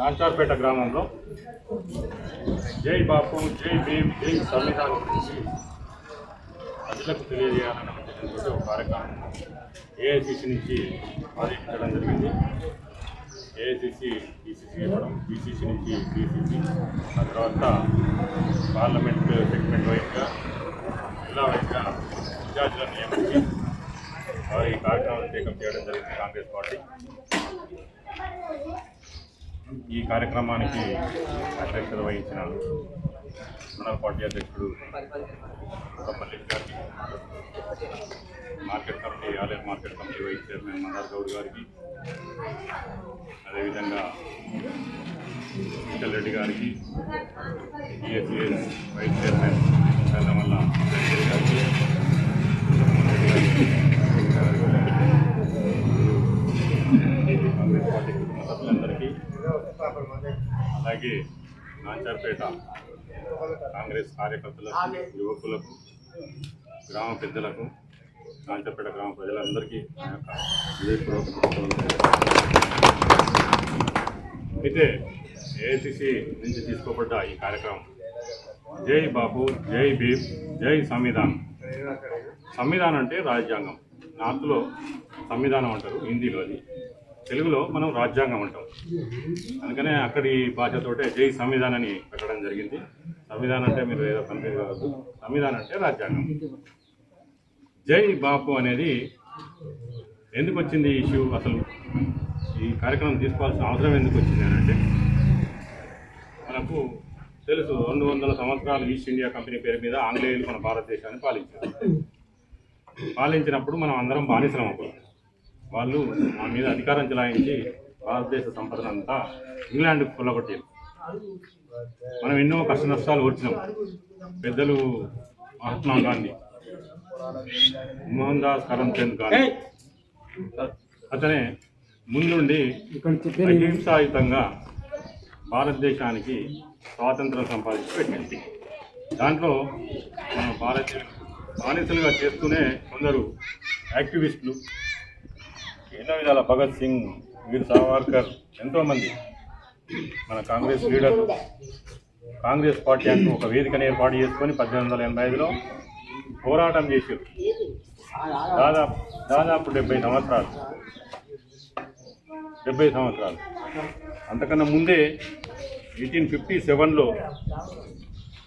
నాచార్పేట గ్రామంలో జై బాపు జై భీమ్ జై సంవిధానం గురించి ప్రజలకు తెలియజేయాలనే ఉద్దేశంతో ఒక కార్యక్రమం. ఏఐసిసి నుంచి ఆదేశించడం జరిగింది. ఏఐసిసి బీసీసీ ఇవ్వడం బీసీసీ నుంచి బీసీసీ ఆ తర్వాత పార్లమెంట్ సెగ్మెంట్ వైపుగా జిల్లా వైపుగా ఇన్ఛార్జీలను నియమించి వారి ఈ కార్యక్రమాన్ని చేయడం జరిగింది కాంగ్రెస్ పార్టీ. ఈ కార్యక్రమానికి అధ్యక్షత వహించిన మండల పార్టీ అధ్యక్షుడు మల్లిక్ గారికి మార్కెట్ కమిటీ ఆలయ market committee vice chairman Mandar Goud గారికి అదేవిధంగా విఠల్ రెడ్డి గారికి ఈఎస్ఏఎస్ వైస్ చైర్మన్ చంద్రమల్ల గారికి అలాగే నాంచార్పేట కాంగ్రెస్ కార్యకర్తలకు యువకులకు గ్రామ పెద్దలకు నాంచార్పేట గ్రామ ప్రజలందరికీ నా యొక్క అయితే ఏఐసిసి నుంచి తీసుకోబడ్డ ఈ కార్యక్రమం. జై బాబు జై భీమ్ జై సంవిధానం. సంవిధానం అంటే రాజ్యాంగం. నార్త్లో సంవిధానం అంటారు హిందీలో అది. తెలుగులో మనం రాజ్యాంగం అంటాం. అందుకనే అక్కడి భాషతోటే జై సంవిధానాన్ని పెట్టడం జరిగింది. సంవిధానం అంటే మీరు ఏదో కన్ఫ్యూజ్ కావద్దు సంవిధానం అంటే రాజ్యాంగం. జై బాపు అనేది ఎందుకు వచ్చింది ఈ ఇష్యూ అసలు? ఈ కార్యక్రమం తీసుకోవాల్సిన అవసరం ఎందుకు వచ్చింది అని అంటే మనకు తెలుసు రెండు వందల సంవత్సరాలు ఈస్ట్ ఇండియా కంపెనీ పేరు మీద ఆంగ్లేయులు మన భారతదేశాన్ని పాలించారు. పాలించినప్పుడు మనం అందరం బానిసలం అప్పుడు వాళ్ళు మా మీద అధికారం చెలాయించి భారతదేశ సంపదనంతా ఇంగ్లాండ్ కొల్లగొట్టారు. మనం ఎన్నో కష్ట నష్టాలు వచ్చినాం పెద్దలు మహాత్మా గాంధీ మోహన్ దాస్ కరమ్చంద్ గాంధీ. అతనే ముందుండి అహింసాయుతంగా భారతదేశానికి స్వాతంత్రం సంపాదించి పెట్టింది. దాంట్లో మన భారతీయ బానిసలుగా చేస్తూనే కొందరు యాక్టివిస్టులు ఎన్నో విధాల భగత్ సింగ్ వీర్ సావర్కర్ ఎంతోమంది మన కాంగ్రెస్ లీడర్లు కాంగ్రెస్ పార్టీ అంటూ ఒక వేదికను ఏర్పాటు చేసుకొని పద్దెనిమిది వందల ఎనభై ఐదులో పోరాటం చేశారు. దాదాపు దాదాపు డెబ్బై సంవత్సరాలు. డెబ్బై సంవత్సరాలు. అంతకన్నా ముందే ఎయిటీన్ ఫిఫ్టీ సెవెన్లో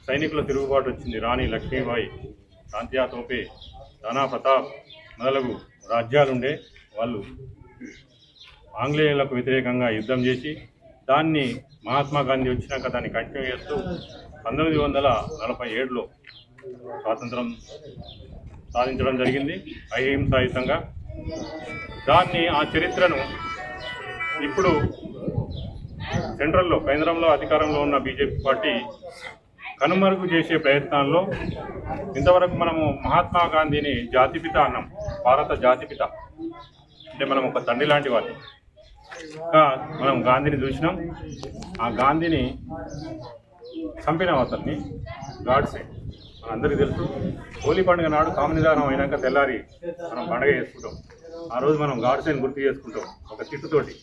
సైనికుల తిరుగుబాటు వచ్చింది రాణి లక్ష్మీబాయి శాంతియా తోపే రాణా ప్రతాప్ మొదలగు రాజ్యాలుండే. వాళ్ళు ఆంగ్లేయులకు వ్యతిరేకంగా యుద్ధం చేసి దాన్ని మహాత్మా గాంధీ వచ్చినాక దాన్ని కంటిన్యూ చేస్తూ పంతొమ్మిది వందల నలభై ఏడులో స్వాతంత్రం సాధించడం జరిగింది అహింసాయుతంగా. దాన్ని ఆ చరిత్రను ఇప్పుడు సెంట్రల్లో కేంద్రంలో అధికారంలో ఉన్న బీజేపీ పార్టీ కనుమరుగు చేసే ప్రయత్నాల్లో ఇంతవరకు మనము మహాత్మా గాంధీని జాతిపిత అన్నాం భారత జాతిపిత. అంటే మనం ఒక తండ్రి లాంటి వాళ్ళు మనం గాంధీని చూసినాం. ఆ గాంధీని చంపిన అతన్ని గాడ్సే మనందరికీ తెలుసు. హోలీ పండుగ నాడు కామనిదానం అయినాక తెల్లారి మనం పండుగ చేసుకుంటాం. ఆ రోజు మనం గాడ్సేని గుర్తు చేసుకుంటాం ఒక తిట్టుతోటి.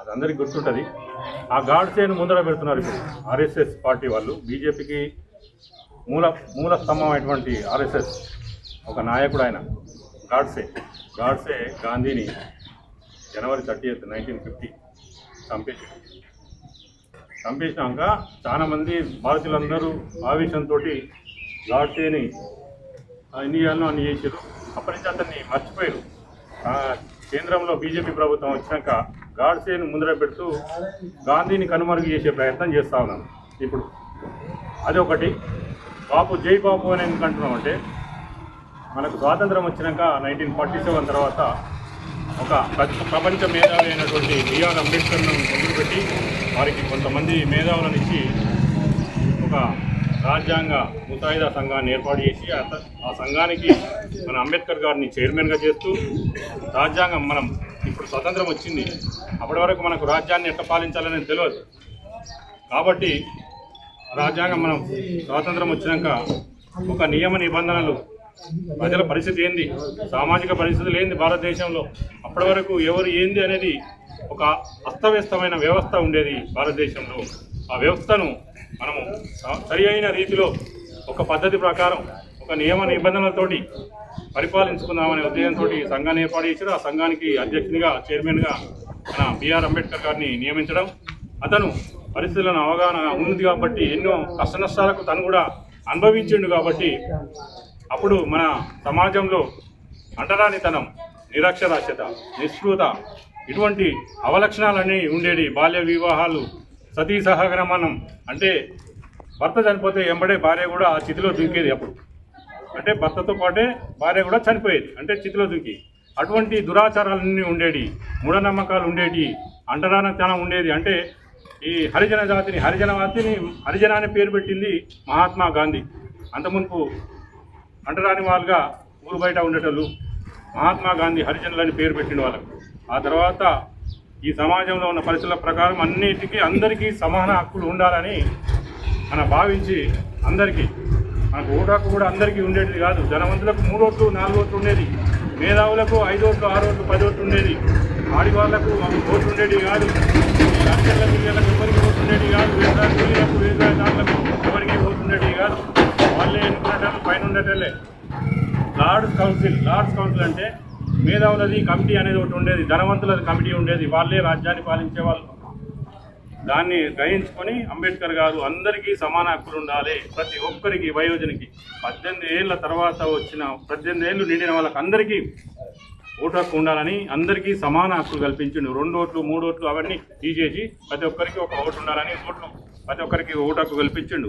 అది అందరికీ గుర్తుంటుంది. ఆ గాడ్సేను ముందర పెడుతున్నారు ఇప్పుడు ఆర్ఎస్ఎస్ పార్టీ వాళ్ళు. బీజేపీకి మూల మూల స్తంభం అయినటువంటి ఆర్ఎస్ఎస్ ఒక నాయకుడు ఆయన. గాడ్సే గాడ్సే గాంధీని January thirty eighth nineteen fifty చంపేసి చంపేసినాక చాలామంది భారతీయులందరూ ఆవేశంతో గాడ్సేని ఎన్ని అన్ని చేసారు అప్పటి నుంచి అతన్ని మర్చిపోయారు. ఆ, కేంద్రంలో బీజేపీ ప్రభుత్వం వచ్చినాక గాడ్సేని ముందర పెడుతూ గాంధీని కనుమరుగు చేసే ప్రయత్నం చేస్తా ఉన్నాను ఇప్పుడు అదొకటి. బాపు జై బాపు అని ఎందుకు అంటున్నాం అంటే మనకు స్వాతంత్రం వచ్చినాక నైన్టీన్ ఫార్టీ సెవెన్ తర్వాత ఒక ప్ర- ప్రపంచ మేధావి అయినటువంటి బిఆర్ అంబేద్కర్ను మొదలుపెట్టి వారికి కొంతమంది మేధావులను ఇచ్చి ఒక రాజ్యాంగ ముసాయిదా సంఘాన్ని ఏర్పాటు చేసి ఆ ఆ సంఘానికి మన అంబేద్కర్ గారిని చైర్మన్గా చేస్తూ రాజ్యాంగం మనం ఇప్పుడు స్వతంత్రం వచ్చింది. అప్పటి వరకు మనకు రాజ్యాన్ని ఎట్లా పాలించాలనేది తెలియదు కాబట్టి రాజ్యాంగం మనం స్వాతంత్రం వచ్చినాక ఒక నియమ నిబంధనలు ప్రజల పరిస్థితి ఏంది? సామాజిక పరిస్థితులు ఏంది భారతదేశంలో? అప్పటి వరకు ఎవరు ఏంది అనేది ఒక అస్తవ్యస్తమైన వ్యవస్థ ఉండేది భారతదేశంలో. ఆ వ్యవస్థను మనము స- సరి అయిన రీతిలో ఒక పద్ధతి ప్రకారం ఒక నియమ నిబంధనలతోటి పరిపాలించుకుందామనే ఉద్దేశంతో సంఘాన్ని ఏర్పాటు చేశారు. ఆ సంఘానికి అధ్యక్షునిగా చైర్మన్గా మన బిఆర్ అంబేద్కర్ గారిని నియమించడం అతను పరిస్థితులను అవగాహన ఉంది కాబట్టి ఎన్నో కష్ట నష్టాలకు తను కూడా అనుభవించిండు కాబట్టి అప్పుడు మన సమాజంలో అంటరానితనం నిరక్షరాస్యత నిస్పృత ఇటువంటి అవలక్షణాలన్నీ ఉండేవి. బాల్య వివాహాలు సతీ సహగమనం అంటే భర్త చనిపోతే ఎంబడే భార్య కూడా ఆ చితిలో దుంకేది అప్పుడు. అంటే భర్తతో పాటే భార్య కూడా చనిపోయేది అంటే చితిలో దుంకి అటువంటి దురాచారాలన్నీ ఉండేవి మూఢనమ్మకాలు ఉండేవి అంటరానతనం ఉండేది. అంటే ఈ హరిజన జాతిని హరిజన జాతిని హరిజన అనే పేరు పెట్టింది మహాత్మా గాంధీ. అంతమునుపు అంటరాని వాళ్ళుగా ఊరు బయట ఉండేటోళ్ళు మహాత్మా గాంధీ హరిజనులని పేరు పెట్టిన వాళ్ళకు. ఆ తర్వాత ఈ సమాజంలో ఉన్న పరిస్థితుల ప్రకారం అన్నిటికీ అందరికీ సమాన హక్కులు ఉండాలని మన భావించి అందరికీ మనకు ఓటాకు కూడా అందరికీ ఉండేది కాదు. ధనవంతులకు మూడు ఓట్లు నాలుగు ఓట్లు ఉండేది. మేధావులకు ఐదు ఓట్లు ఆరు ఓట్లు పది ఓట్లు ఉండేది. ఆడివాళ్ళకు ఓట్లు ఉండేది కాదు. లక్షల వీళ్ళకు ఎవరికి ఓట్లు ఉండేది కాదు. వ్యవసాయ కూలీలకు వ్యవసాయదారులకు ఎవరికి ఓట్లు ఉండేది కాదు. వాళ్ళే ఎన్నుకునేటట్లు పైన ఉండేటలే లార్డ్స్ కౌన్సిల్ లార్డ్స్ కౌన్సిల్ అంటే మేధావులది కమిటీ అనేది ఒకటి ఉండేది ధనవంతులది కమిటీ ఉండేది. వాళ్ళే రాజ్యాన్ని పాలించే వాళ్ళు దాన్ని గ్రహించుకొని అంబేద్కర్ గారు అందరికీ సమాన హక్కులు ఉండాలి. ప్రతి ఒక్కరికి వయోజనకి పద్దెనిమిది ఏళ్ళ తర్వాత వచ్చిన పద్దెనిమిది ఏళ్ళు నిండిన వాళ్ళకి అందరికీ ఓటు హక్కు ఉండాలని అందరికీ సమాన హక్కులు కల్పించిండు. రెండు ఓట్లు మూడు ఓట్లు అవన్నీ తీసేసి ప్రతి ఒక్కరికి ఒక ఓటు ఉండాలని ఓట్లు ప్రతి ఒక్కరికి ఓటు హక్కు కల్పించిండు.